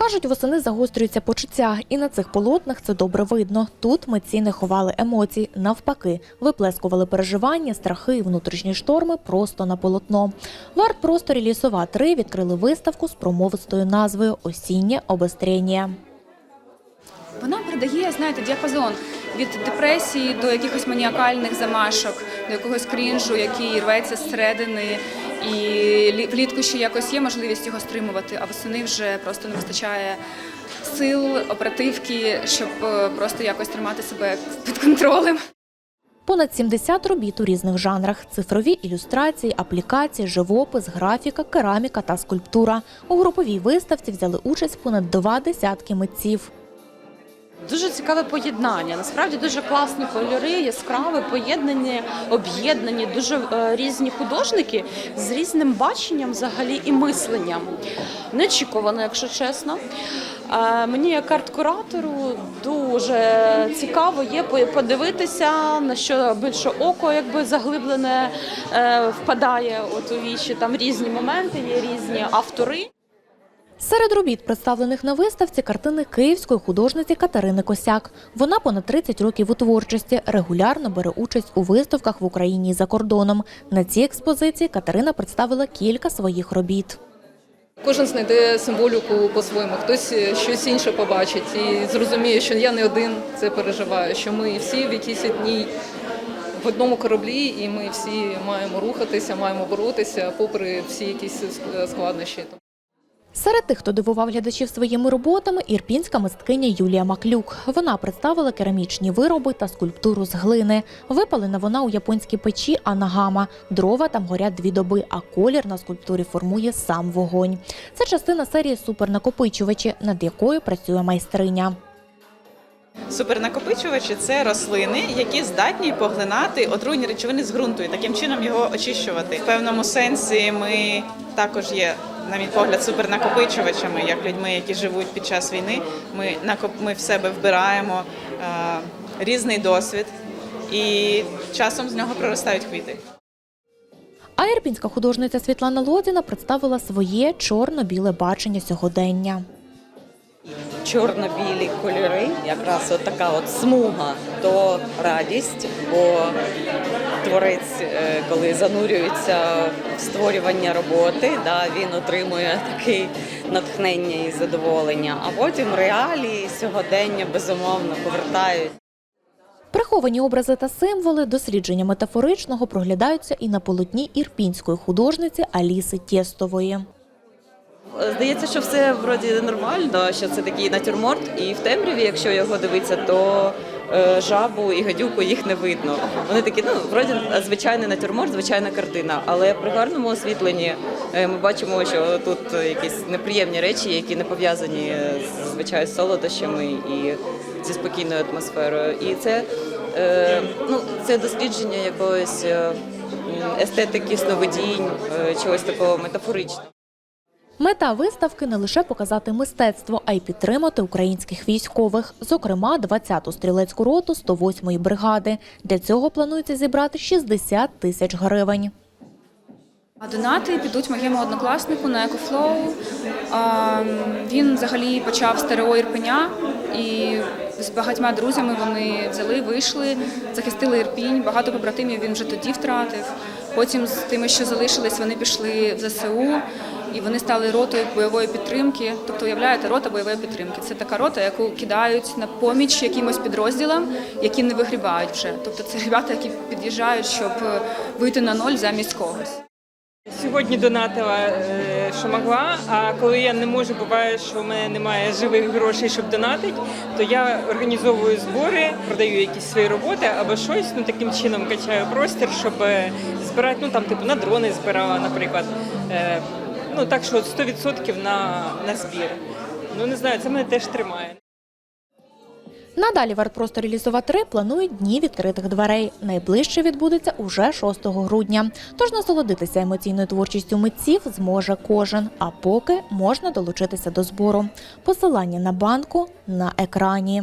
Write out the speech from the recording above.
Кажуть, восени загострюються почуття, і на цих полотнах це добре видно. Тут митці не ховали емоцій, навпаки, виплескували переживання, страхи і внутрішні шторми просто на полотно. В арт-просторі Лісова 3 відкрили виставку з промовистою назвою Осіннє обострення. Вона передає, знаєте, діапазон від депресії до якихось маніакальних замашок, до якогось крінжу, який рветься зсередини. І влітку ще якось є можливість його стримувати, а восени вже просто не вистачає сил, оперативки, щоб е, просто якось тримати себе під контролем. Понад 70 робіт у різних жанрах: цифрові ілюстрації, аплікації, живопис, графіка, кераміка та скульптура. У груповій виставці взяли участь понад два десятки митців. Дуже цікаве поєднання. Насправді дуже класні кольори, яскраве поєднання, об'єднані, дуже е, різні художники з різним баченням взагалі і мисленням. Неочікувано, якщо чесно. Е, Мені як арт-куратору дуже цікаво є подивитися, на що більше око якби заглиблене е, впадає от у вічі. Там різні моменти, є різні автори. Серед робіт, представлених на виставці, картини київської художниці Катерини Косяк. Вона понад 30 років у творчості, регулярно бере участь у виставках в Україні і за кордоном. На цій експозиції Катерина представила кілька своїх робіт. Кожен знайде символіку по-своєму, хтось е, щось інше побачить і зрозуміє, що я не один це переживаю, що ми всі в якійсь одній в одному кораблі, і ми всі маємо рухатися, маємо боротися, попри всі якісь складнощі. Серед тих, хто дивував глядачів своїми роботами, ірпінська мисткиня Юлія Маклюк. Вона представила керамічні вироби та скульптуру з глини. Випалена вона у японській печі Анагама. Дрова там горять дві доби, а колір на скульптурі формує сам вогонь. Це частина серії супернакопичувачі, над якою працює майстриня. Супернакопичувачі це рослини, які здатні поглинати отруйні речовини з ґрунту і таким чином його очищувати. В певному сенсі ми також є, на мій погляд, супернакопичувачами, як людьми, які живуть під час війни. Ми накоп... ми в себе вбираємо е, різний досвід, і часом з нього проростають квіти. А ірпінська художниця Світлана Лодіна представила своє чорно-біле бачення сьогодення. чорно-білі кольори, якраз от така от смуга, то радість, бо творець, е, коли занурюється в створювання роботи, да, він отримує таке натхнення і задоволення. А потім реалії сьогодення безумовно повертають. Приховані образи та символи дослідження метафоричного проглядаються і на полотні ірпінської художниці Аліси Тєстової. Здається, що все вроді нормально, що це такий натюрморт, і в темряві, якщо його дивитися, то жабу і гадюку їх не видно. Вони такі, ну вроді звичайний натюрморт, звичайна картина. Але при гарному освітленні е, ми бачимо, що тут якісь неприємні речі, які не пов'язані звичайно з солодощами і зі спокійною атмосферою. І це, е, ну, це дослідження якоїсь е, естетики, сновидінь, е, чогось такого метафоричного. Мета виставки не лише показати мистецтво, а й підтримати українських військових, зокрема 20-ту стрілецьку роту 108-ї бригади. Для цього планується зібрати 60 тисяч гривень. А донати підуть моєму однокласнику на. А, Він взагалі почав з ТРО Ірпеня і з багатьма друзями вони взяли, вийшли, захистили Ірпінь. Багато побратимів він вже тоді втратив. Потім з тими, що залишились, вони пішли в ЗСУ і вони стали ротою бойової підтримки. Тобто, уявляєте, рота бойової підтримки. Це така рота, яку кидають на поміч якимось підрозділам, які не вигрібають вже. Тобто, це ребята, які під'їжджають, щоб е, вийти на ноль замість когось. Сьогодні донатила, е, що могла, а коли я не можу, буває, що в мене немає живих грошей, щоб донатити, то я організовую збори, продаю якісь свої роботи або щось, ну таким чином качаю простір, щоб е, збирати, ну там типу на дрони збирала, наприклад. Ну так що от 100% на, на збір. Ну не знаю, це мене теж тримає. Надалі в артпросторі Лісова 3 планують дні відкритих дверей. Найближче відбудеться уже 6 грудня. Тож насолодитися емоційною творчістю митців зможе кожен. А поки можна долучитися до збору. Посилання на банку на екрані.